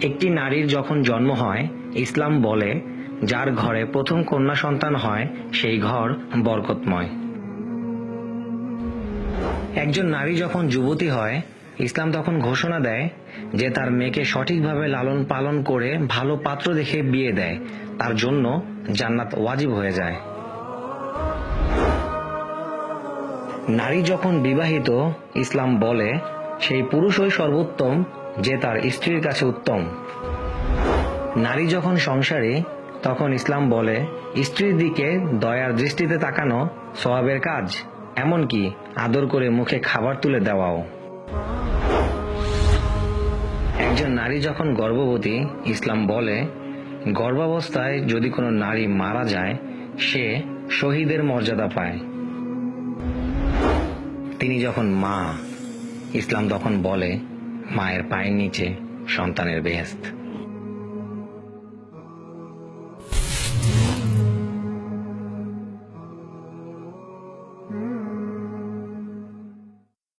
একটি নারীর যখন জন্ম হয়, ইসলাম বলে, যার ঘরে প্রথম কন্যা সন্তান হয়, সেই ঘর বরকতময়। একজন নারী যখন যুবতী হয়, ইসলাম তখন ঘোষণা দেয় যে তার মেয়েকে সঠিকভাবে লালন পালন করে ভালো পাত্র দেখে বিয়ে দেয়। তার জন্য জান্নাত ওয়াজিব হয়ে যায়। নারী যখন বিবাহিত, ইসলাম বলে, সেই পুরুষই সর্বোত্তম যে তার স্ত্রীর কাছে উত্তম। নারী যখন সংসারে, তখন ইসলাম বলে, স্ত্রীর দিকে দয়ার দৃষ্টিতে তাকানো স্বভাবের কাজ, এমনকি আদর করে মুখে খাবার তুলে দেওয়াও। একজন নারী যখন গর্ভবতী, ইসলাম বলে, গর্ভাবস্থায় যদি কোনো নারী মারা যায়, সে শহীদের মর্যাদা পায়। তিনি যখন মা, ইসলাম তখন বলে মায়ের পায়ের নিচে সন্তানের বেহেস্ত